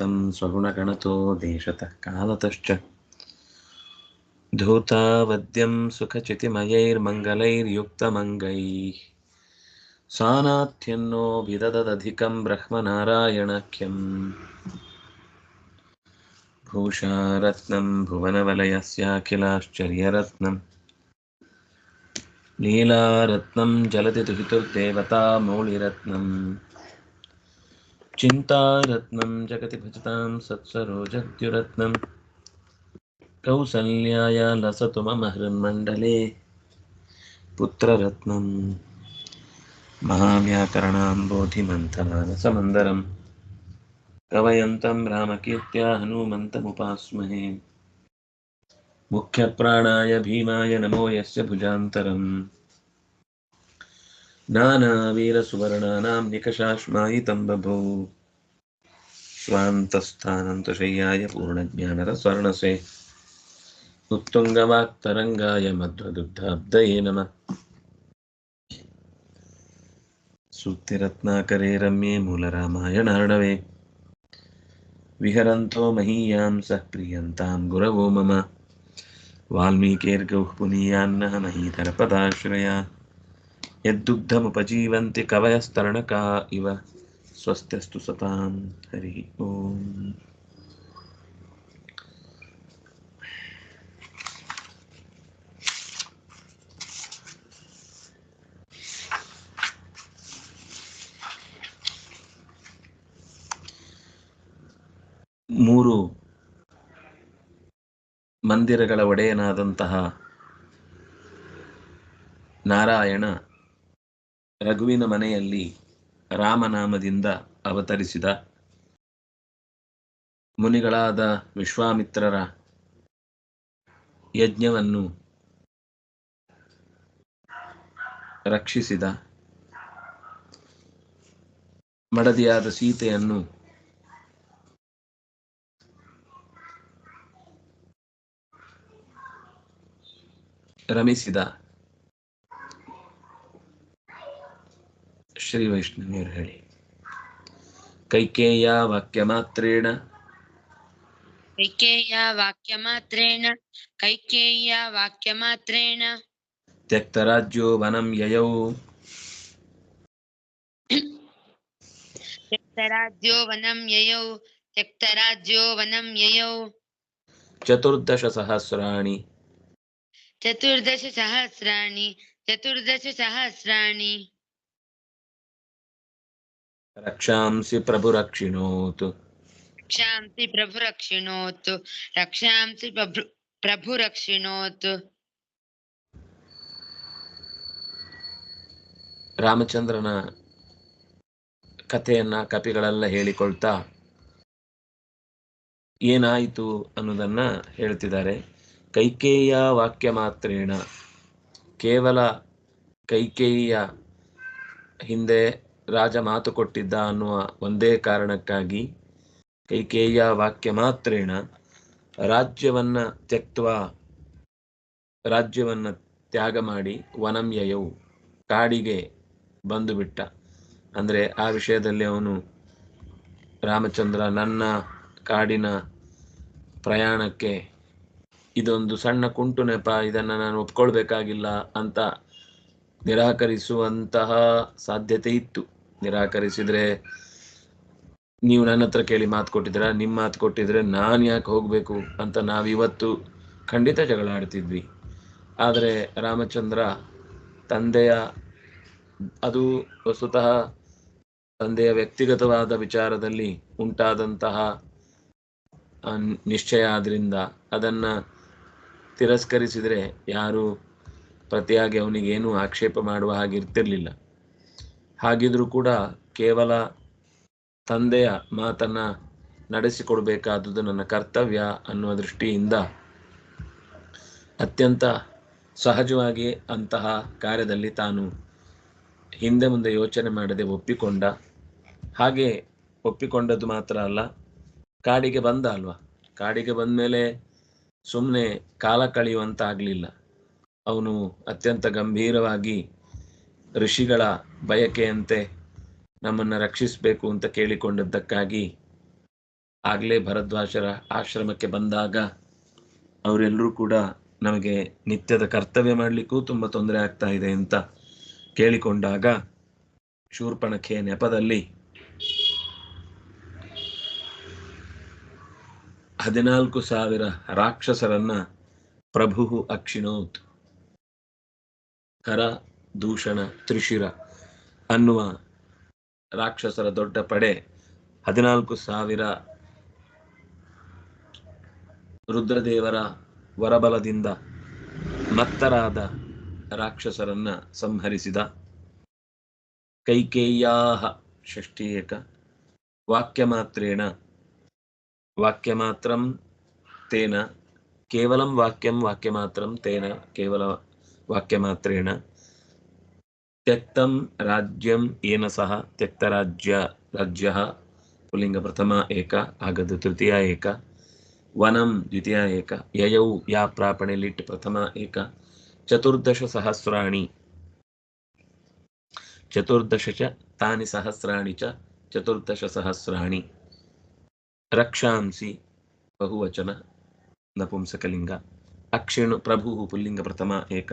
व्याप्तं स्वगुणगणतो देशतः कालतश्च। धूतावद्यं सुखचितिमयैर्मङ्गलैर्युक्तमङ्गैः। सानाथ्यन्नो विदददधिकं ब्रह्मनारायणाख्यम्। भूषारत्नं भुवनवलयस्याखिलाश्चर्यरत्नम्। लीलारत्नं जलति दुहितुर्देवता मौलिरत्नम् चिन्तारत्नं जगति भजतां सत्सरोजद्युरत्नं कौसल्याय लसतु मम हृन्मण्डले। पुत्ररत्नं। महाव्याकरणाम्बोधिमन्थमानसमन्दरं कवयन्तं रामकीर्त्या हनूमन्तमुपास्महे। मुख्यप्राणाय भीमाय नमो यस्य भुजान्तरम्। नानावीरसुवर्णानां निकषाश्मायितं बभौ स्वान्तस्थानन्तशय्याय पूर्णज्ञानरस्वर्णसे उत्तुङ्गवाक्तरङ्गाय मध्वदुग्धाब्दये नमः सूक्तिरत्नाकरे रम्ये मूलरामायणार्णवे विहरन्तो महीयां सः प्रियन्तां गुरवो मम वाल्मीकिर्गौः पुनीयान्नः महीधरपदाश्रया ಯದ್ದುಗ್ಧಮುಪಜೀವಂತಿ ಕವಯಸ್ತರಣಕಾ ಇವ ಸ್ವಸ್ಥ್ಯಸ್ತು ಸತಾಂ ಹರಿ ಓಂ ಮೂರು ಮಂದಿರಗಳ ಒಡೆಯನಾದಂತಹ ನಾರಾಯಣ ರಘುವಿನ ಮನೆಯಲ್ಲಿ ರಾಮನಾಮದಿಂದ ಅವತರಿಸಿದ ಮುನಿಗಳಾದ ವಿಶ್ವಾಮಿತ್ರರ ಯಜ್ಞವನ್ನು ರಕ್ಷಿಸಿದ ಮಡದಿಯಾದ ಸೀತೆಯನ್ನು ರಮಿಸಿದ श्रीवैष्णवी ಹೇಳಿ कैकेय्या वाक्यमात्रेण। कैकेय्या वाक्यमात्रेण कैकेय्या वाक्यमात्रेण। त्यक्तराज्यो वनं ययौ। त्यक्तराज्यो वनं ययौ त्यक्तराज्यो वनं ययौ। चतुर्दशसहस्राणि। चतुर्दशसहस्राणि चतुर्दशसहस्राणि। ರಕ್ಷಾಂಸಿ ಪ್ರಭುರಕ್ಷಿಣೋತ್ रक्षांसि प्रभुरक्षिणोत् रक्षांसि प्रभु प्रभुरक्षिणोत् ರಾಮಚಂದ್ರನ ಕಥೆಯನ್ನ ಕಪಿಗಳೆಲ್ಲ ಹೇಳಿಕೊಳ್ತಾ ಏನಾಯಿತು ಅನ್ನೋದನ್ನ ಹೇಳ್ತಿದ್ದಾರೆ ಕೈಕೇಯ ವಾಕ್ಯ ಮಾತ್ರೇಣ ಕೇವಲ ಕೈಕೇಯಿಯ ಹಿಂದೆ ರಾಜ ಮಾತು ಕೊಟ್ಟಿದ್ದ ಅನ್ನುವ ಒಂದೇ ಕಾರಣಕ್ಕಾಗಿ ಕೈಕೇಯ ವಾಕ್ಯ ಮಾತ್ರೇಣ, ರಾಜ್ಯವನ್ನ ತ್ಯಕ್ತ್ವ, ರಾಜ್ಯವನ್ನ ತ್ಯಾಗ ಮಾಡಿ ವನಮ್ಯಯವು ಕಾಡಿಗೆ ಬಂದು ಬಿಟ್ಟ ಅಂದರೆ ಆ ವಿಷಯದಲ್ಲಿ ಅವನು ರಾಮಚಂದ್ರ, ನನ್ನ ಕಾಡಿನ ಪ್ರಯಾಣಕ್ಕೆ ಇದೊಂದು ಸಣ್ಣ ಕುಂಟು ನೆಪ, ಇದನ್ನು ನಾನು ಒಪ್ಕೊಳ್ಬೇಕಾಗಿಲ್ಲ ಅಂತ ನಿರಾಕರಿಸುವಂತಹ ಸಾಧ್ಯತೆ ಇತ್ತು. ನಿರಾಕರಿಸಿದ್ರೆ ನೀವು ನನ್ನ ಹತ್ರ ಕೇಳಿ ಮಾತು ಕೊಟ್ಟಿದ್ದೀರಾ? ನಿಮ್ಮ ಮಾತು ಕೊಟ್ಟಿದ್ರೆ ನಾನು ಯಾಕೆ ಹೋಗಬೇಕು ಅಂತ ನಾವಿವತ್ತು ಖಂಡಿತ ಜಗಳ ಆಡ್ತಿದ್ವಿ. ಆದರೆ ರಾಮಚಂದ್ರ ತಂದೆಯ, ಅದು ವಸ್ತುತಃ ತಂದೆಯ ವ್ಯಕ್ತಿಗತವಾದ ವಿಚಾರದಲ್ಲಿ ಉಂಟಾದಂತಹ ನಿಶ್ಚಯ ಆದ್ರಿಂದ ಅದನ್ನ ತಿರಸ್ಕರಿಸಿದ್ರೆ ಯಾರು ಪ್ರತಿಯಾಗಿ ಅವನಿಗೇನು ಆಕ್ಷೇಪ ಮಾಡುವ ಹಾಗೆ ಇರ್ತಿರ್ಲಿಲ್ಲ. ಹಾಗಿದ್ರೂ ಕೂಡ ಕೇವಲ ತಂದೆಯ ಮಾತನ್ನ ನಡೆಸಿಕೊಡ್ಬೇಕಾದದ್ದು ನನ್ನ ಕರ್ತವ್ಯ ಅನ್ನುವ ದೃಷ್ಟಿಯಿಂದ ಅತ್ಯಂತ ಸಹಜವಾಗಿ ಅಂತಹ ಕಾರ್ಯದಲ್ಲಿ ತಾನು ಹಿಂದೆ ಮುಂದೆ ಯೋಚನೆ ಮಾಡದೆ ಒಪ್ಪಿಕೊಂಡ. ಹಾಗೆ ಒಪ್ಪಿಕೊಂಡದ್ದು ಮಾತ್ರ ಅಲ್ಲ, ಕಾಡಿಗೆ ಬಂದ ಅಲ್ವಾ? ಕಾಡಿಗೆ ಬಂದಮೇಲೆ ಸುಮ್ಮನೆ ಕಾಲ ಕಳೆಯುವಂತ ಆಗಲಿಲ್ಲ ಅವನು ಅತ್ಯಂತ ಗಂಭೀರವಾಗಿ ಋಷಿಗಳ ಬಯಕೆಯಂತೆ ನಮ್ಮನ್ನು ರಕ್ಷಿಸಬೇಕು ಅಂತ ಕೇಳಿಕೊಂಡದ್ದಕ್ಕಾಗಿ ಆಗಲೇ ಭರದ್ವಾಜರ ಆಶ್ರಮಕ್ಕೆ ಬಂದಾಗ ಅವರೆಲ್ಲರೂ ಕೂಡ ನಮಗೆ ನಿತ್ಯದ ಕರ್ತವ್ಯ ಮಾಡಲಿಕ್ಕೂ ತುಂಬ ತೊಂದರೆ ಆಗ್ತಾ ಇದೆ ಅಂತ ಕೇಳಿಕೊಂಡಾಗ ಶೂರ್ಪಣಖೆಯ ನೆಪದಲ್ಲಿ ಹದಿನಾಲ್ಕು ಸಾವಿರ ರಾಕ್ಷಸರನ್ನ ಪ್ರಭು ಅಕ್ಷಿಣೋತ್, ಕರ, ದೂಷಣ, ತ್ರಿಶಿರ ಅನ್ನುವ ರಾಕ್ಷಸರ ದೊಡ್ಡ ಪಡೆ ಹದಿನಾಲ್ಕು ಸಾವಿರ ರುದ್ರದೇವರ ವರಬಲದಿಂದ ಮತ್ತರಾದ ರಾಕ್ಷಸರನ್ನ ಸಂಹರಿಸಿದ ಕೈಕೇಯ್ಯಾಹ ಷಷ್ಠೀಯಕ ವಾಕ್ಯಮಾತ್ರೇಣ ವಾಕ್ಯಮಾತ್ರಂ ತೇನ ಕೇವಲಂ ವಾಕ್ಯಂ ವಾಕ್ಯಮಾತ್ರಂ ತೇನ ಕೇವಲ ವಾಕ್ಯಮಾತ್ರೇಣ ತ್ಯಕ್ತಂ ರಾಜ್ಯಂ ಏನ ಸಹ ತ್ಯಕ್ತರಾಜ್ಯ ರಾಜ್ಯ ಪುಲ್ಲಿಂಗ ಪ್ರಥಮ ಏಕ ಆಗದು ತೃತೀಯ ಏಕ ವನಂ ದ್ವಿತೀಯ ಏಕ ಯಯೌ ಯಾ ಪ್ರಾಪಣೆ ಲಿಟ್ ಪ್ರಥಮ ಏಕ ಚತುರ್ದಶ ಸಹಸ್ರಾಣಿ ಚತುರ್ದಶ ಚ ತಾನಿ ಸಹಸ್ರಾಣಿ ಚ ಚತುರ್ದಶ ಸಹಸ್ರಾಣಿ ರಕ್ಷಾಂಸಿ ಬಹುವಚನ ನಪುಂಸಕಲಿಂಗ ಅಕ್ಷಿಣು ಪ್ರಭು ಪುಲ್ಲಿಂಗ ಪ್ರಥಮ ಏಕ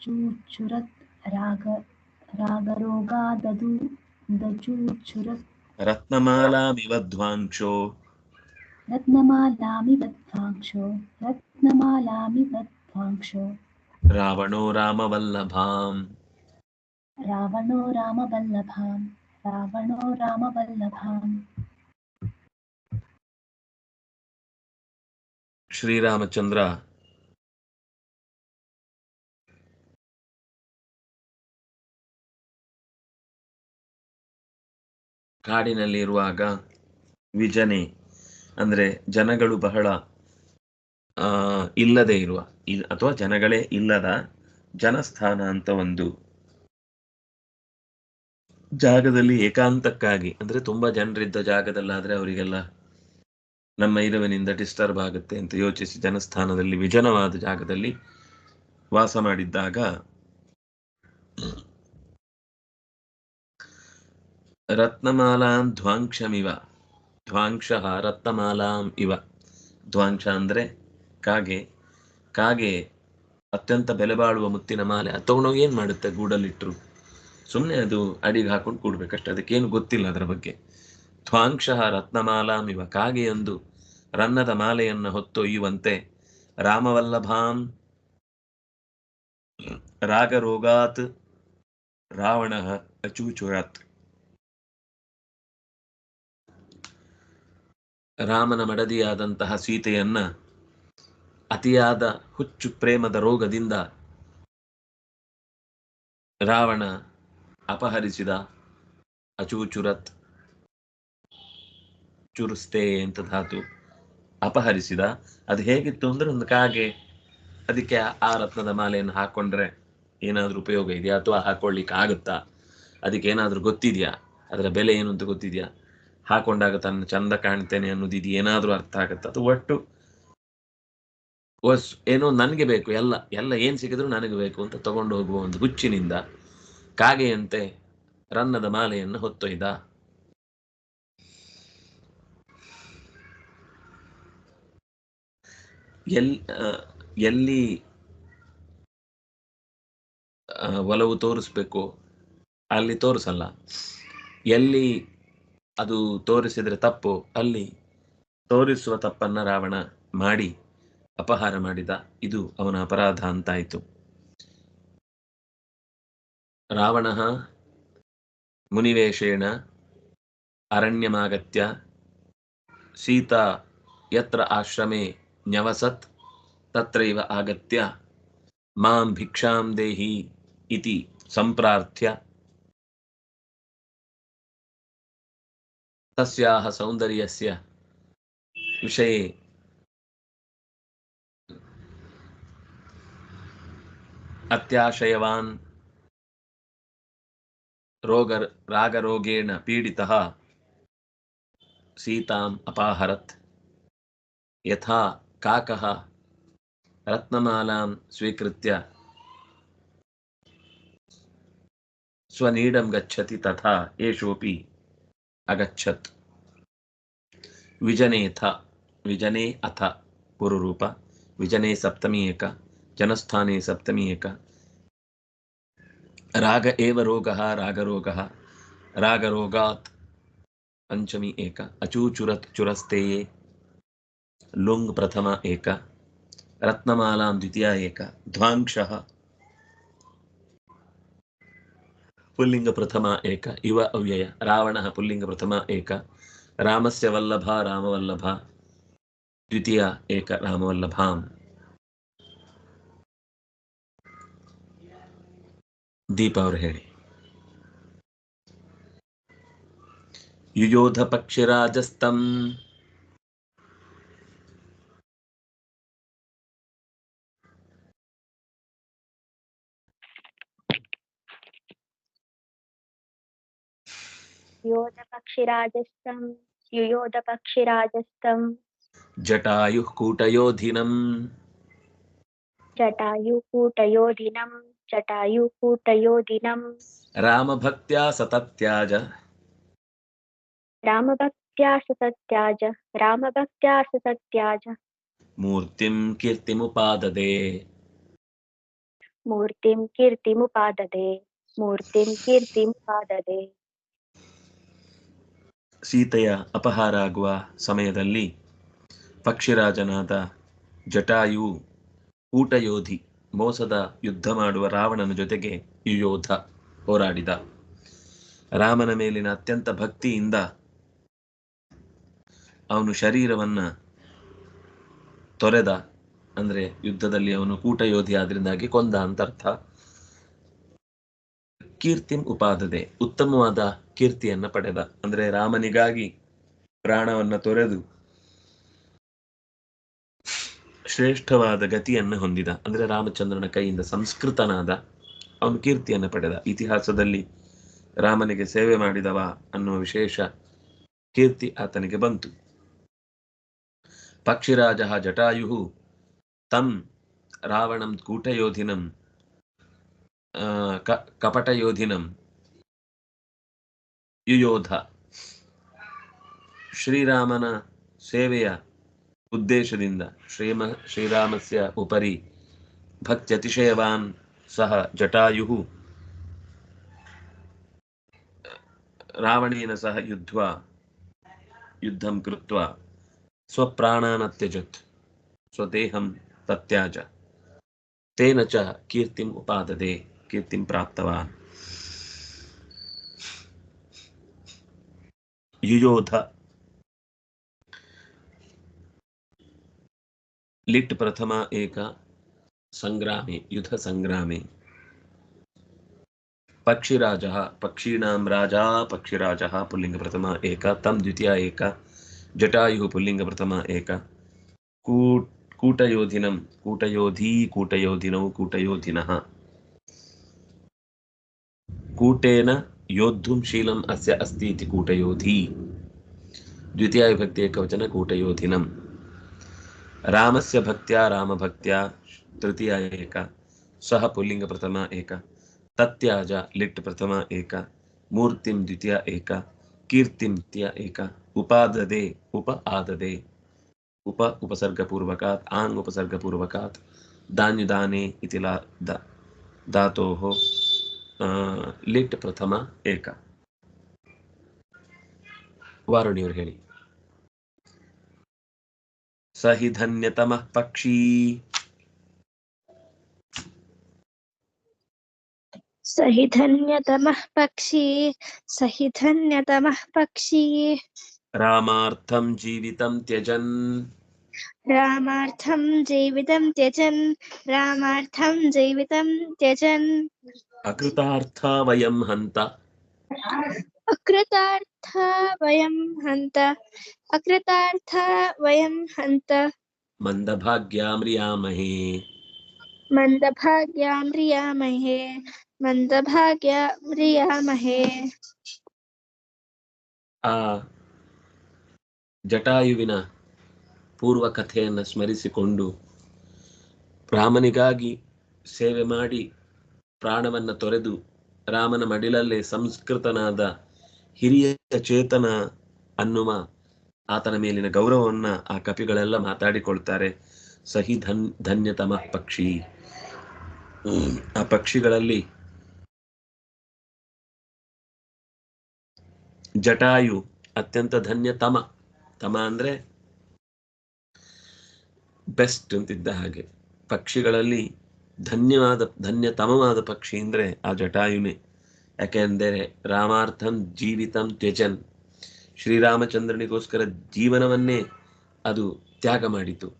चूर्चुरत् राग रागरोगाददु रावणो रामवल्लभाम्। रावणो रामवल्लभाम्। रावणो रामवल्लभाम्। श्रीरामचन्द्र ಕಾಡಿನಲ್ಲಿ ಇರುವಾಗ ವಿಜನೆ, ಅಂದ್ರೆ ಜನಗಳು ಬಹಳ ಇಲ್ಲದೆ ಇರುವ ಅಥವಾ ಜನಗಳೇ ಇಲ್ಲದ ಜನಸ್ಥಾನ ಅಂತ ಒಂದು ಜಾಗದಲ್ಲಿ ಏಕಾಂತಕ್ಕಾಗಿ, ಅಂದ್ರೆ ತುಂಬಾ ಜನರಿದ್ದ ಜಾಗದಲ್ಲಾದ್ರೆ ಅವರಿಗೆಲ್ಲ ನಮ್ಮ ಇರುವಿನಿಂದ ಡಿಸ್ಟರ್ಬ್ ಆಗುತ್ತೆ ಅಂತ ಯೋಚಿಸಿ ಜನಸ್ಥಾನದಲ್ಲಿ ವಿಜನವಾದ ಜಾಗದಲ್ಲಿ ವಾಸ ಮಾಡಿದ್ದಾಗ ರತ್ನಮಾಲಾಂ ಧ್ವಾಂಕ್ಷಮಿವ. ಧ್ವಾಂಕ್ಷ ರತ್ನಮಾಲಾಂ ಇವ. ಧ್ವಾಂಕ್ಷ ಅಂದ್ರೆ ಕಾಗೆ. ಕಾಗೆ ಅತ್ಯಂತ ಬೆಲೆ ಬಾಳುವ ಮುತ್ತಿನ ಮಾಲೆ. ಅದು ಏನು ಮಾಡುತ್ತೆ ಗೂಡಲ್ಲಿಟ್ರು? ಸುಮ್ಮನೆ ಅದು ಅಡಿಗೆ ಹಾಕೊಂಡು ಕೂಡ್ಬೇಕಷ್ಟೆ. ಅದಕ್ಕೇನು ಗೊತ್ತಿಲ್ಲ ಅದರ ಬಗ್ಗೆ. ಧ್ವಾಂಕ್ಷ ರತ್ನಮಾಲಾಂ ಇವ. ಕಾಗೆಯೊಂದು ರನ್ನದ ಮಾಲೆಯನ್ನು ಹೊತ್ತೊಯ್ಯುವಂತೆ ರಾಮವಲ್ಲಭಾಂ ರಾಗರೋಗಾತ್ ರಾವಣ ಅಚೂಚುರಾತ್. ರಾಮನ ಮಡದಿಯಾದಂತಹ ಸೀತೆಯನ್ನ ಅತಿಯಾದ ಹುಚ್ಚು ಪ್ರೇಮದ ರೋಗದಿಂದ ರಾವಣ ಅಪಹರಿಸಿದ. ಅಚೂಚುರತ್ ಚುರುಸ್ತೆ ಅಂತ ಧಾತು ಅಪಹರಿಸಿದ. ಅದು ಹೇಗಿತ್ತು ಅಂದ್ರೆ ಒಂದು ಕಾಗೆ ಅದಕ್ಕೆ ಆ ರತ್ನದ ಮಾಲೆಯನ್ನು ಹಾಕೊಂಡ್ರೆ ಏನಾದ್ರೂ ಉಪಯೋಗ ಇದೆಯಾ ಅಥವಾ ಹಾಕೊಳ್ಳಿಕ್ಕೆ ಆಗುತ್ತಾ ಅದಕ್ಕೆ ಏನಾದ್ರೂ ಗೊತ್ತಿದೆಯಾ? ಅದರ ಬೆಲೆ ಏನು ಅಂತ ಗೊತ್ತಿದೆಯಾ? ಹಾಕೊಂಡಾಗ ತನ್ನ ಚಂದ ಕಾಣ್ತೇನೆ ಅನ್ನೋದು ಇದು ಏನಾದ್ರೂ ಅರ್ಥ ಆಗುತ್ತೆ. ಅದು ಒಟ್ಟು ಏನೋ ನನಗೆ ಬೇಕು, ಎಲ್ಲ ಎಲ್ಲ ಏನ್ ಸಿಕ್ಕಿದ್ರು ನನಗೆ ಬೇಕು ಅಂತ ತಗೊಂಡು ಹೋಗುವ ಒಂದು ಹುಚ್ಚಿನಿಂದ ಕಾಗೆಯಂತೆ ರನ್ನದ ಮಾಲೆಯನ್ನು ಹೊತ್ತೊಯ್ದ. ಎಲ್ ಎಲ್ಲಿ ಒಲವು ತೋರಿಸ್ಬೇಕು, ಅಲ್ಲಿ ತೋರಿಸಲ್ಲ. ಎಲ್ಲಿ ಅದು ತೋರಿಸಿದ್ರೆ ತಪ್ಪು. ಅಲ್ಲಿ ತೋರಿಸುವ ತಪ್ಪನ್ನ ರಾವಣ ಮಾಡಿ ಅಪಹಾರ ಮಾಡಿದ. ಇದು ಅವನ ಅಪರಾಧ ಅಂತಾಯಿತು. ರಾವಣ ಮುನಿವೇಶೇಣ ಅರಣ್ಯಮಾಗತ್ಯ. ಸೀತಾ ಯತ್ರ ಆಶ್ರಮೆ ನ್ಯವಸತ್, ತತ್ರೈವ ಆಗತ್ಯ. ಮಾಂ ಭಿಕ್ಷಾಂ ದೇಹಿ ಇತಿ ಸಂಪ್ರಾರ್ಥ್ಯ. तस्याः सौन्दर्यस्य विषये। अत्याशयवान् रोग रागरोगेण पीडितः सीताम् अपाहरत्। यथा काकः रत्नमालां स्वीकृत्य स्वनीडं गच्छति तथा एषोऽपि अगच्छत्। विजनेथ विजने अथ पुरुरूप विजने सप्तमी एक, जनस्थाने सप्तमी एक। राग एव रोगः, रागरोगः। रागरोगात् पञ्चमी एक, अचूचुरत् चुरस्तेये। लुङ् प्रथमा एक, रत्नमालां द्वितीया एक ध्वांक्षः पुल्लिङ्गप्रथमा एक इव अव्यय रावणः पुल्लिङ्गप्रथमा एक रामस्य वल्लभा रामवल्लभा द्वितीया एक रामवल्लभाम् ದೀಪ ಅವರು ಹೇಳಿ ಯುಯೋಧ ಪಕ್ಷಿರಾಜಸ್ತಂ योधपक्षिराजस्थं युयोधपक्षिराजस्थं जटायुः कूटयोधिनम् जटायुकूटयोधिनं जटायुकूटयोधिनं। रामभक्त्या सतत्याज। रामभक्त्या सतत्याज रामभक्त्या सतत्याज। मूर्तिं कीर्तिमुपाददे। मूर्तिं कीर्तिमुपाददे मूर्तिं कीर्तिमुपाददे। ಸೀತೆಯ ಅಪಹಾರ ಆಗುವ ಸಮಯದಲ್ಲಿ ಪಕ್ಷಿರಾಜನಾದ ಜಟಾಯು ಕೂಟಯೋಧಿ ಮೋಸದ ಯುದ್ಧ ಮಾಡುವ ರಾವಣನ ಜೊತೆಗೆ ಯೋಧ ಹೋರಾಡಿದ. ರಾಮನ ಮೇಲಿನ ಅತ್ಯಂತ ಭಕ್ತಿಯಿಂದ ಅವನು ಶರೀರವನ್ನ ತೊರೆದ. ಅಂದ್ರೆ ಯುದ್ಧದಲ್ಲಿ ಅವನು ಕೂಟಯೋಧಿ ಆದ್ರಿಂದಾಗಿ ಕೊಂದ ಅಂತ ಅರ್ಥ ಕೀರ್ತಿಂ ಉಪಾದದೆ ಉತ್ತಮವಾದ ಕೀರ್ತಿಯನ್ನ ಪಡೆದ. ಅಂದ್ರೆ ರಾಮನಿಗಾಗಿ ಪ್ರಾಣವನ್ನ ತೊರೆದು ಶ್ರೇಷ್ಠವಾದ ಗತಿಯನ್ನ ಹೊಂದಿದ. ಅಂದ್ರೆ ರಾಮಚಂದ್ರನ ಕೈಯಿಂದ ಸಂಸ್ಕೃತನಾದ ಅವನು ಕೀರ್ತಿಯನ್ನ ಪಡೆದ. ಇತಿಹಾಸದಲ್ಲಿ ರಾಮನಿಗೆ ಸೇವೆ ಮಾಡಿದವ ಅನ್ನುವ ವಿಶೇಷ ಕೀರ್ತಿ ಆತನಿಗೆ ಬಂತು. ಪಕ್ಷಿರಾಜ ಜಟಾಯು ತಂ ರಾವಣಂ ಕೂಟಯೋಧಿನಂ ಕಪಟಯೋಧಿನಂ ಯುಯೋಧ. ಶ್ರೀರಾಮನ ಸೇವೆಯ ಉದ್ದೇಶದಿಂದ ಶ್ರೀಮ, ಶ್ರೀರಾಮಸ್ಯ ಉಪರಿ ಭಕ್ತ್ಯತಿಶಯವಾನ್ ಸಹ ಜಟಾಯು ರಾವಣೇನ ಸಹ ಯುದ್ಧ ಯುದ್ಧಂ ಕೃತ್ವ ಸ್ವಪ್ರಾಣಾನ ತ್ಯಜತ್ ಸ್ವದೇಹಂ ತತ್ಯಾಜ, ತೇನ ಚ ಕೀರ್ತಿಂ ಉಪಾದದೆ. कीर्तिं प्राप्तवान् युयोध लिट् प्रथमा एक सङ्ग्रामे युधसङ्ग्रामे पक्षिराज पक्षीणां राजा, पक्षिराज पुलिंग पुल्लिङ्गप्रथमा एक, तम द्वितीय एक, जटायु पुलिंग पुल्लिङ्गप्रथमा एक। कूट कूटयोधिनं कूटयोधी, कूटयोधिनौ, कूटयोधिनः। कूटेन योद्धुं शीलम् अस्य अस्ति इति कूटयोधी। द्वितीया विभक्ति एकवचन कूटयोधिनं रामस्य भक्त्या, रामभक्त्या, तृतीया एक, सः पुल्लिङ्गप्रथमा एक, तत्याज लिट् प्रथमा एक, मूर्तिं द्वितीया एक, कीर्तिं द्वितीया एक, उपाददे, उप आददे। उप उपसर्गपूर्वकात्, आङ् उपसर्गपूर्वकात्, दान्युदाने इति ला दा, धातोः ಲಿಟ್ ಪ್ರಥಮ ಏಕ ವಾರುಣಿಯವರು ಹೇಳಿ ಸಹಿ ಧನ್ಯತಮಃ ಪಕ್ಷಿ ಸಹಿ ಧನ್ಯತಮಃ ಪಕ್ಷಿ ಸಹಿ ಧನ್ಯತಮಃ ಪಕ್ಷಿ ರಾಮಾರ್ಥಂ ಜೀವಿತಂ ತ್ಯಜನ್ ರಾಮಾರ್ಥಂ ಜೀವಿತಂ ತ್ಯಜನ್ ರಾಮಾರ್ಥಂ ಜೀವಿತಂ ತ್ಯಜನ್ ಅಕೃತಾರ್ಥ ವಯಂ ಹಂತ ಅಕೃತಾರ್ಥ ವಯಂ ಹಂತ ಅಕೃತಾರ್ಥ ವಯಂ ಹಂತ ಮಂದಭಾಗ್ಯಾಮ್ರಿಯಾಮಹೇ ಮಂದಭಾಗ್ಯಾಮ್ರಿಯಾಮಹೇ ಮಂದಭಾಗ್ಯಾಮ್ರಿಯಾಮಹೇ ಆ ಜಟಾಯುವಿನ ಪೂರ್ವ ಕಥೆಯನ್ನು ಸ್ಮರಿಸಿಕೊಂಡು ಬ್ರಾಹ್ಮನಿಗಾಗಿ ಸೇವೆ ಮಾಡಿ ಪ್ರಾಣವನ್ನು ತೊರೆದು ರಾಮನ ಮಡಿಲಲ್ಲೇ ಸಂಸ್ಕೃತನಾದ ಹಿರಿಯ ಚೇತನ ಅನ್ನುವ ಆತನ ಮೇಲಿನ ಗೌರವವನ್ನ ಆ ಕಪಿಗಳೆಲ್ಲ ಮಾತಾಡಿಕೊಳ್ತಾರೆ. ಸಹಿ ಧನ್, ಧನ್ಯತಮ ಪಕ್ಷಿ. ಆ ಪಕ್ಷಿಗಳಲ್ಲಿ ಜಟಾಯು ಅತ್ಯಂತ ಧನ್ಯತಮ. ತಮ ಅಂದ್ರೆ ಬೆಸ್ಟ್ ಅಂತಿದ್ದ ಹಾಗೆ. ಪಕ್ಷಿಗಳಲ್ಲಿ ಧನ್ಯವಾದ, ಧನ್ಯತಮವಾದ ಪಕ್ಷಿ ಅಂದರೆ ಆ ಜಟಾಯುನೇ ಯಾಕೆಂದರೆ ರಾಮಾರ್ಥಂ ಜೀವಿತಂ ತ್ಯಜನ್. ಶ್ರೀರಾಮಚಂದ್ರನಿಗೋಸ್ಕರ ಜೀವನವನ್ನೇ ಅದು ತ್ಯಾಗ ಮಾಡಿತು.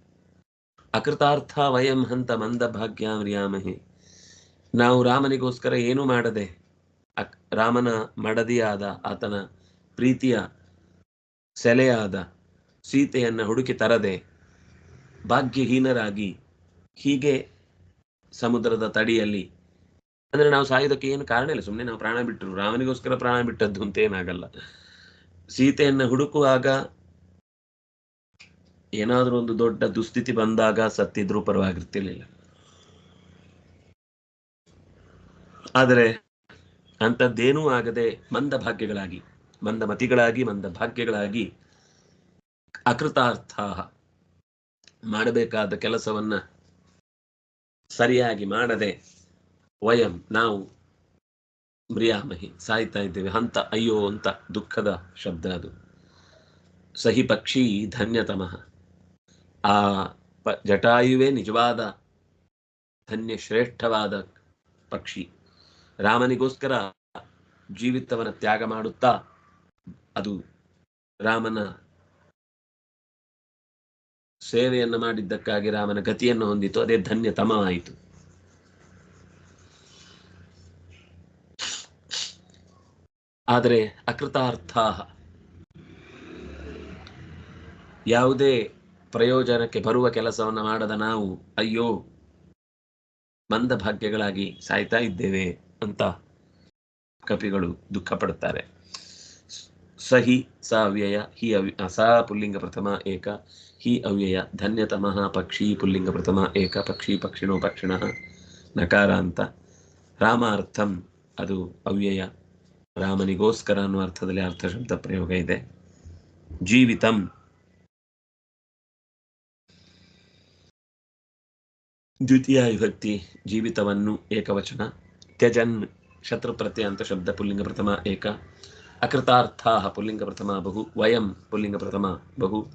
ಅಕೃತಾರ್ಥ ವಯಂ ಹಂತ ಮಂದ ಭಾಗ್ಯ ಮ್ರಿಯಾಮಹೆ ನಾವು ರಾಮನಿಗೋಸ್ಕರ ಏನು ಮಾಡದೆ, ಅಕ್- ರಾಮನ ಮಡದಿಯಾದ ಆತನ ಪ್ರೀತಿಯ ಸೆಲೆಯಾದ ಸೀತೆಯನ್ನು ಹುಡುಕಿ ತರದೆ ಭಾಗ್ಯಹೀನರಾಗಿ ಹೀಗೆ ಸಮುದ್ರದ ತಡಿಯಲ್ಲಿ. ಅಂದ್ರೆ ನಾವು ಸಾಯೋದಕ್ಕೆ ಏನು ಕಾರಣ ಇಲ್ಲ. ಸುಮ್ಮನೆ ನಾವು ಪ್ರಾಣ ಬಿಟ್ಟರು. ರಾಮನಿಗೋಸ್ಕರ ಪ್ರಾಣ ಬಿಟ್ಟದ್ದು ಅಂತ ಏನಾಗಲ್ಲ. ಸೀತೆಯನ್ನ ಹುಡುಕುವಾಗ ಏನಾದರೂ ಒಂದು ದೊಡ್ಡ ದುಸ್ಥಿತಿ ಬಂದಾಗ ಸತ್ತಿದ್ರೂ ಪರವಾಗಿರ್ತಿರ್ಲಿಲ್ಲ. ಆದರೆ ಅಂಥದ್ದೇನೂ ಆಗದೆ ಮಂದ ಭಾಗ್ಯಗಳಾಗಿ, ಮಂದ ಮತಿಗಳಾಗಿ, ಮಂದ ಭಾಗ್ಯಗಳಾಗಿ ಅಕೃತಾರ್ಥ ಮಾಡಬೇಕಾದ ಕೆಲಸವನ್ನ ಸರಿಯಾಗಿ ಮಾಡದೆ ವಯಂ ನಾವು ಮ್ರಿಯಾಮಹಿ ಸಾಯ್ತಾ ಇದ್ದೇವೆ. ಹಂತ ಅಯ್ಯೋ ಅಂತ ದುಃಖದ ಶಬ್ದ ಅದು. ಸಹಿ ಪಕ್ಷಿ ಧನ್ಯತಮಃ. ಆ ಪ ಜಟಾಯುವೇ ನಿಜವಾದ ಧನ್ಯ ಶ್ರೇಷ್ಠವಾದ ಪಕ್ಷಿ. ರಾಮನಿಗೋಸ್ಕರ ಜೀವಿತವನ್ನು ತ್ಯಾಗ ಮಾಡುತ್ತಾ ಅದು ರಾಮನ ಸೇವೆಯನ್ನು ಮಾಡಿದ್ದಕ್ಕಾಗಿ ರಾಮನ ಗತಿಯನ್ನು ಹೊಂದಿತು, ಅದೇ ಧನ್ಯತಮವಾಯಿತು ಆದರೆ ಅಕೃತಾರ್ಥ ಯಾವುದೇ ಪ್ರಯೋಜನಕ್ಕೆ ಬರುವ ಕೆಲಸವನ್ನು ಮಾಡದ ನಾವು, ಅಯ್ಯೋ ಮಂದ ಭಾಗ್ಯಗಳಾಗಿ ಸಾಯ್ತಾ ಇದ್ದೇವೆ ಅಂತ ಕಪಿಗಳು ದುಃಖ ಪಡುತ್ತಾರೆ ಸಹಿ ಸ ಅವ್ಯಯ ಹಿ ಅವ್ಯ ಸ, ಪುಲ್ಲಿಂಗ, ಪ್ರಥಮ, ಏಕ ಹಿ ಅವ್ಯಯ ಧನ್ಯತಮಃ ಪಕ್ಷಿ ಪುಲ್ಲಿಂಗ ಪ್ರಥಮ ಏಕ ಪಕ್ಷಿ ಪಕ್ಷಿಣೋ ಪಕ್ಷಿಣ ನಕಾರ ಅಂತ. ರಾಮಾರ್ಥಂ, ಅದು ಅವ್ಯಯ. ರಾಮನಿಗೋಸ್ಕರ ಅನ್ನುವ ಅರ್ಥದಲ್ಲಿ ಅರ್ಥ ಶಬ್ದ ಪ್ರಯೋಗ ಇದೆ. ಜೀವಿತಂ. ದ್ವಿತೀಯ ವಿಭಕ್ತಿ, ಜೀವಿತವನ್ನು ಏಕವಚನ. ತ್ಯಜನ್ ಶತ್ರು ಪ್ರತ್ಯಯ ಅಂತ ಶಬ್ದ, ಪುಲ್ಲಿಂಗ ಪ್ರಥಮ, ಏಕ. ಅಕೃತಾರ್ಥಾ ಪುಲ್ಲಿಂಗ ಪ್ರಥಮ, ಬಹು. ವಯಂ, ಪುಲ್ಲಿಂಗ ಪ್ರಥಮ, ಬಹು.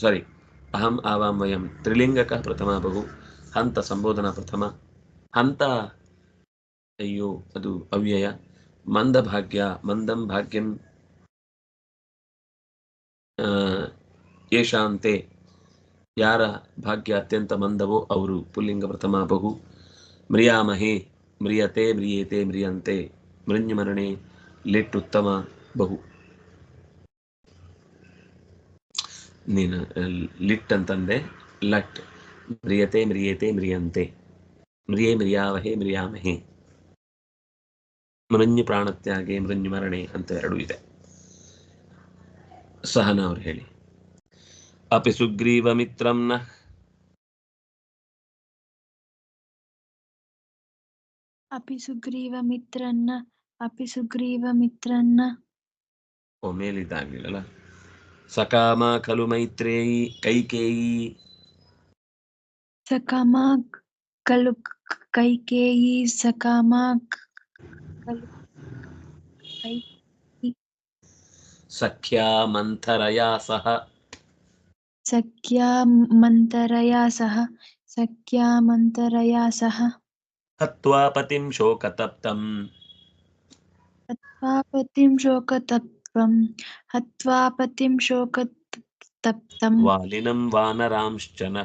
ಸಾರಿ ಅಹಂ ಆವಾಂ ವಯಂ ತ್ರಿಲಿಂಗಕ ಪ್ರಥಮ ಬಹು ಹಂತ ಸಂಬೋಧನಾ ಪ್ರಥಮ ಹಂತ ಅಯ್ಯೋ ಅದು ಅವ್ಯಯ ಮಂದ ಭಾಗ್ಯ ಮಂದಂ ಭಾಗ್ಯಂ ಯಶಾಂತೆ ಯಾರ ಭಾಗ್ಯ ಅತ್ಯಂತ ಮಂದವೋ ಅವರು ಪುಲ್ಲಿಂಗ ಪ್ರಥಮ ಬಹು ಮ್ರಿಯಾಮಹೇ ಮ್ರಿಯತೆ ಮ್ರಿಯೇತೆ ಮ್ರಿಯಂತೆ ಮೃಣ್ಯಮರಣೆ ಲಿಟ್ ಉತ್ತಮ ಬಹು ನೀನು ಲಿಟ್ ಅಂತಂದೆ ಲಟ್ ಮ್ರಿಯತೆ ಮ್ರಿಯತೆ ಮ್ರಿಯಂತೆ. ಮ್ರಿಯೇ ಮಿರಿಯಾವಹೆ ಮಿರಿಯಾಮಹೆ. ಮೃನ್ಯು ಪ್ರಾಣತ್ಯಾಗೆ ಮೃನ್ಯು ಮರಣೆ ಅಂತ ಎರಡು ಇದೆ. ಸಹನ ಅವ್ರು ಹೇಳಿ. ಅಪಿ ಸುಗ್ರೀವ ಮಿತ್ರಂನ ಅಪಿ ಸುಗ್ರೀವ ಮಿತ್ರನ್ನ ಅಪಿ ಸುಗ್ರೀವ ಮಿತ್ರನ್ನ. ಮೇಲಿದ್ದಾಗಲಿಲ್ಲ सकामा खलु मैत्रेयी कैकेयी। सकामा खलु कैकेयी सकामा सख्या मंथरया सह। सख्या मंथरया सह। सख्या मंथरया सह। हत्वा पतिं शोकतप्तम्। हत्वा पतिं शोकतप्तम्। సర్వం హత్వా పతిం శోక తప్తం వాలినం వానరాంశ్చన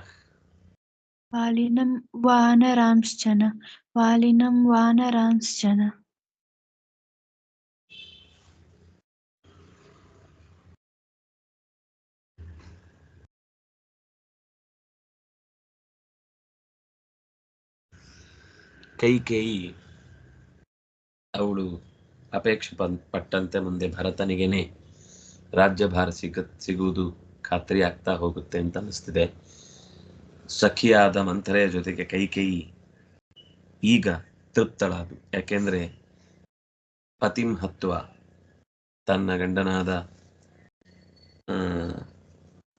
వాలినం వానరాంశ్చన వాలినం వానరాంశ్చన కైకేయి అవుడు ಅಪೇಕ್ಷೆ ಪಟ್ಟಂತೆ ಮುಂದೆ ಭರತನಿಗೇನೆ ರಾಜ್ಯಭಾರ ಸಿಗ ಸಿಗುವುದು ಖಾತ್ರಿ ಆಗ್ತಾ ಹೋಗುತ್ತೆ ಅಂತ ಅನಿಸ್ತಿದೆ ಸಖಿಯಾದ ಮಂಥರೆಯ ಜೊತೆಗೆ ಕೈಕೇಯಿ ಈಗ ತೃಪ್ತಳಾದು. ಯಾಕೆಂದ್ರೆ ಪತಿಂ ಹತ್ವ, ತನ್ನ ಗಂಡನಾದ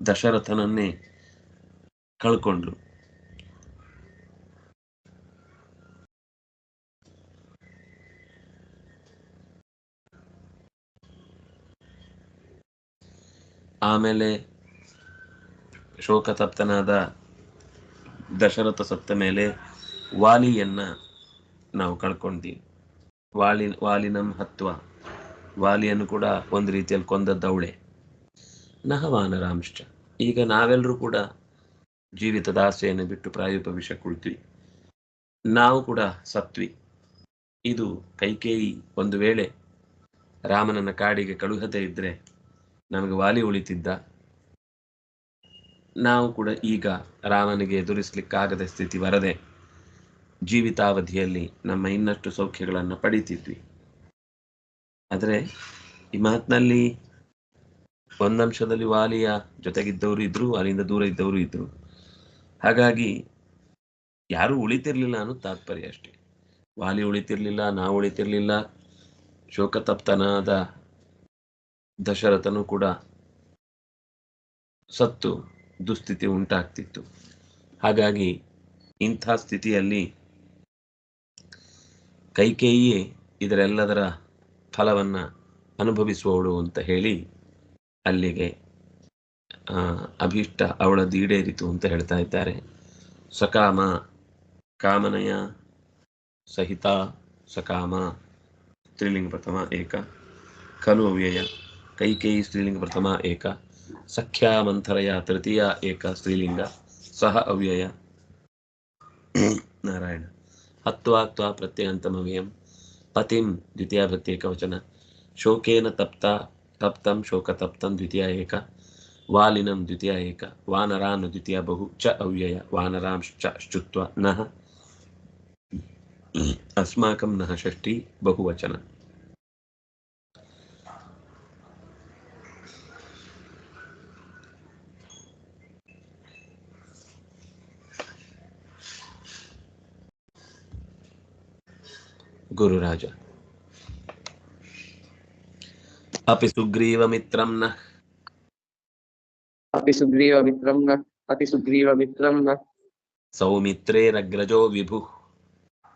ದಶರಥನನ್ನೇ ಕಳ್ಕೊಂಡ್ಲು ಆಮೇಲೆ ಶೋಕತಪ್ತನಾದ ದಶರಥ ಸತ್ತ ಮೇಲೆ ವಾಲಿಯನ್ನ ನಾವು ಕಳ್ಕೊಂಡ್ವಿ ವಾಲಿ, ವಾಲಿನಂ ಹತ್ವ. ವಾಲಿಯನ್ನು ಕೂಡ ಒಂದು ರೀತಿಯಲ್ಲಿ ಕೊಂದದ್ದವಳೆ. ನಹವಾನರಾಂಶ್ಚ. ಈಗ ನಾವೆಲ್ಲರೂ ಕೂಡ ಜೀವಿತದ ಆಸೆಯನ್ನು ಬಿಟ್ಟು ಪ್ರಾಯೋಪವಿಷ ಕುಳಿತ್ವಿ. ನಾವು ಕೂಡ ಸತ್ವಿ. ಇದು ಕೈಕೇಯಿ ಒಂದು ವೇಳೆ ರಾಮನನ್ನ ಕಾಡಿಗೆ ಕಳುಹದೇ ಇದ್ರೆ ನಮಗೆ ವಾಲಿ ಉಳಿತಿದ್ದ. ನಾವು ಕೂಡ ಈಗ ರಾಮನಿಗೆ ಎದುರಿಸಲಿಕ್ಕಾಗದ ಸ್ಥಿತಿ ಬರದೆ ಜೀವಿತಾವಧಿಯಲ್ಲಿ ನಮ್ಮ ಇನ್ನಷ್ಟು ಸೌಖ್ಯಗಳನ್ನು ಪಡಿತಿದ್ವಿ. ಆದರೆ ಈ ಮಾತಿನಲ್ಲಿ ಒಂದಂಶದಲ್ಲಿ ವಾಲಿಯ ಜೊತೆಗಿದ್ದವರು ಇದ್ರು, ಅಲ್ಲಿಂದ ದೂರ ಇದ್ದವರು ಇದ್ರು. ಹಾಗಾಗಿ ಯಾರು ಉಳಿತಿರ್ಲಿಲ್ಲ ಅನ್ನೋ ತಾತ್ಪರ್ಯ ಅಷ್ಟೇ. ವಾಲಿ ಉಳಿತಿರ್ಲಿಲ್ಲ, ನಾವು ಉಳಿತಿರ್ಲಿಲ್ಲ. ಶೋಕತಪ್ತನಾದ ದಶರಥನು ಕೂಡ ಸತ್ತು ದುಸ್ಥಿತಿ ಉಂಟಾಗ್ತಿತ್ತು. ಹಾಗಾಗಿ ಇಂಥ ಸ್ಥಿತಿಯಲ್ಲಿ ಕೈಕೇಯಿಯೇ ಇದರೆಲ್ಲದರ ಫಲವನ್ನು ಅನುಭವಿಸುವವಳು ಅಂತ ಹೇಳಿ ಅಲ್ಲಿಗೆ ಅಭೀಷ್ಟ ಅವಳದ್ದು ಈಡೇರಿತು ಅಂತ ಹೇಳ್ತಾ ಇದ್ದಾರೆ. ಸಕಾಮ ಕಾಮನಯ ಸಹಿತ ಸಕಾಮ ತ್ರಿಲಿಂಗ ಪ್ರಥಮ ಏಕ ಖಲು ಅವ್ಯಯ ಕೈಕೇಯಿ ಸ್ತ್ರೀಲಿಂಗ ಪ್ರಥಮ ಏಕ ಸಖ್ಯಾ ಮಂಥರಯ ತೃತೀಯ ಏಕ ಸ್ತ್ರೀಲಿಂಗ ಸಹ ಅವ್ಯಯ ನಾರಾಯಣ ಹತ್ವಾ ತ್ವಾ ಪ್ರತ್ಯಯಂತಮವ್ಯಯಂ ಪತಿಂ ದ್ವಿತೀಯ ಪ್ರತ್ಯೇಕವಚನ ಶೋಕೇನ ತಪ್ತ ತಪ್ತಂ ಶೋಕತಪ್ತಂ ದ್ವಿತೀಯ ಏಕ ವಾಲಿನಂ ದ್ವಿತೀಯ ಏಕ ವಾನರಾನ್ ದ್ವಿತೀಯ ಬಹು ಚ ಅವ್ಯಯ ವಾನರಾಂಶ್ಚ ಶುತ್ವ ನಃ ಅಸ್ಮಾಕಂ ನಃ ಷಷ್ಠಿ गुरु राजा अपि सुग्रीव मित्रम न। अपि सुग्रीव मित्रम न। अति सुग्रीव मित्रम न सौमित्रेरग्रजो विभुः।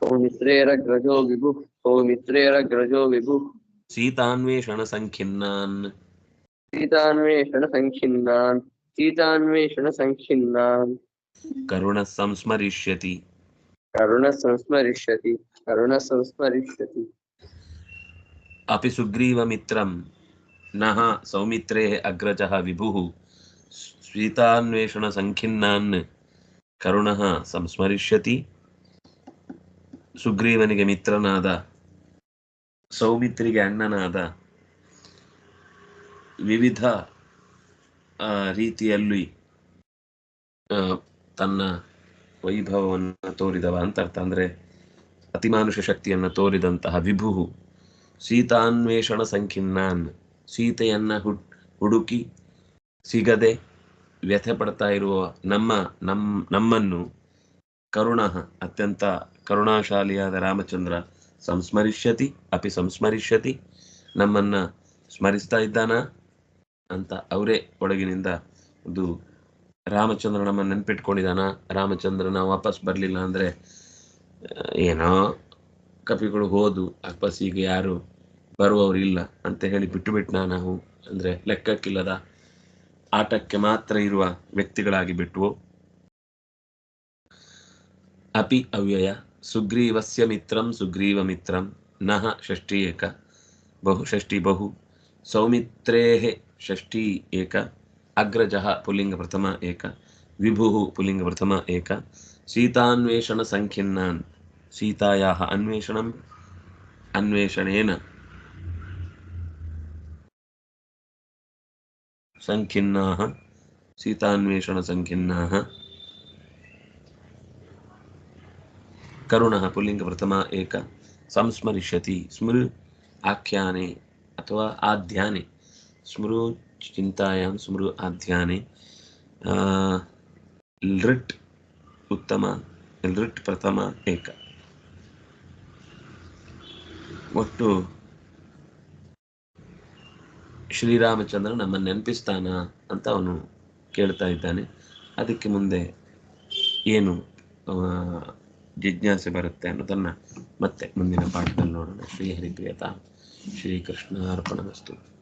सौमित्रेरग्रजो विभुः। सौमित्रेरग्रजो विभुः। सीतान्वेषणसङ्खिन्नान्। सीतान्वेषणसङ्खिन्नान्। सीतान्वेषणसङ्खिन्नान्। करुणः संस्मरिष्यति। करुणः संस्मरिष्यति। करुणः संस्मरिष्यति अपि सुग्रीवमित्रं नः सौमित्रेः अग्रजः विभुः सीतान्वेषणसङ्खिन्नान् ಕರುಣಃ ಸಂಸ್ಮರಿಷ್ಯತಿ ಸುಗ್ರೀವನಿಗೆ ಮಿತ್ರನಾದ ಸೌಮಿತ್ರಿಗೆ ಅಣ್ಣನಾದ ವಿವಿಧ ಆ, ರೀತಿಯಲ್ಲಿ ಆ, ತನ್ನ ವೈಭವವನ್ನು ತೋರಿದವ ಅಂತ ಅರ್ಥ ಅಂದ್ರೆ ಅತಿಮಾನುಷ ಶಕ್ತಿಯನ್ನು ತೋರಿದಂತಹ ವಿಭು ಸೀತಾನ್ವೇಷಣ ಸಂಖಿನ್ನಾನ್, ಸೀತೆಯನ್ನು ಹುಡ್ ಹುಡುಕಿ ಸಿಗದೆ ವ್ಯಥೆ ಪಡ್ತಾ ಇರುವ ನಮ್ಮ ನಮ್ಮ ನಮ್ಮನ್ನು ಕರುಣ, ಅತ್ಯಂತ ಕರುಣಾಶಾಲಿಯಾದ ರಾಮಚಂದ್ರ ಸಂಸ್ಮರಿಷ್ಯತಿ, ಅಪಿ ಸಂಸ್ಮರಿಷ್ಯತಿ, ನಮ್ಮನ್ನ ಸ್ಮರಿಸ್ತಾ ಇದ್ದಾನ ಅಂತ ಅವರೇ ಒಳಗಿನಿಂದ ಒಂದು ರಾಮಚಂದ್ರ ನಮ್ಮನ್ನು ನೆನ್ಪಿಟ್ಕೊಂಡಿದ್ದಾನ? ರಾಮಚಂದ್ರನ ವಾಪಸ್ ಬರಲಿಲ್ಲ ಅಂದ್ರೆ ಏನೋ ಕಪಿಗಳು ಹೋದು ವಾಪಸ್ ಈಗ ಯಾರು ಬರುವವರು ಇಲ್ಲ ಅಂತ ಹೇಳಿ ಬಿಟ್ಟು ಬಿಟ್ನಾ ನಾವು. ಅಂದ್ರೆ ಲೆಕ್ಕಕ್ಕಿಲ್ಲದ ಆಟಕ್ಕೆ ಮಾತ್ರ ಇರುವ ವ್ಯಕ್ತಿಗಳಾಗಿ ಬಿಟ್ವು ಅಪಿ ಅವ್ಯಯ, ಸುಗ್ರೀವಸ್ಯ ಮಿತ್ರಂ, ಸುಗ್ರೀವ ಮಿತ್ರಂ ನಃ ಷಷ್ಠಿ ಏಕ, ಬಹು ಷಷ್ಠಿ ಬಹು, ಸೌಮಿತ್ರೇ ಷಷ್ಠಿ ಏಕ, ಅಗ್ರಜಃ ಪುಲ್ಲಿಂಗ ಪ್ರಥಮ ಏಕ, ವಿಭುಹು ಪುಲ್ಲಿಂಗ ಪ್ರಥಮ ಏಕ సీతాన్వేషణ సంఖిన్నాన్ సీతాయా అన్వేషణం అన్వేషణేన. సంఖిన్నా సీతాన్వేషణ సంఖిన్నా కరుణ పుల్లింగ ప్రథమ ఏక సంస్మరిష్యతి. స్మృ ఆఖ్యానే అథవా ఆధ్యానే. స్మృ చింతాయాం స్మృ ఆధ్యానే. లిట్ ಉತ್ತಮ ಎಲ್ರಿಟ್ ಪ್ರಥಮ ಏಕ. ಒಟ್ಟು ಶ್ರೀರಾಮಚಂದ್ರ ನಮ್ಮನ್ನು ನೆನಪಿಸ್ತಾನ ಅಂತ ಅವನು ಕೇಳ್ತಾ ಇದ್ದಾನೆ. ಅದಕ್ಕೆ ಮುಂದೆ ಏನು ಜಿಜ್ಞಾಸೆ ಬರುತ್ತೆ ಅನ್ನೋದನ್ನು ಮತ್ತೆ ಮುಂದಿನ ಪಾಠದಲ್ಲಿ ನೋಡೋಣ. ಶ್ರೀ ಹರಿಪ್ರಿಯತಾ ಶ್ರೀಕೃಷ್ಣ ಅರ್ಪಣಮಸ್ತು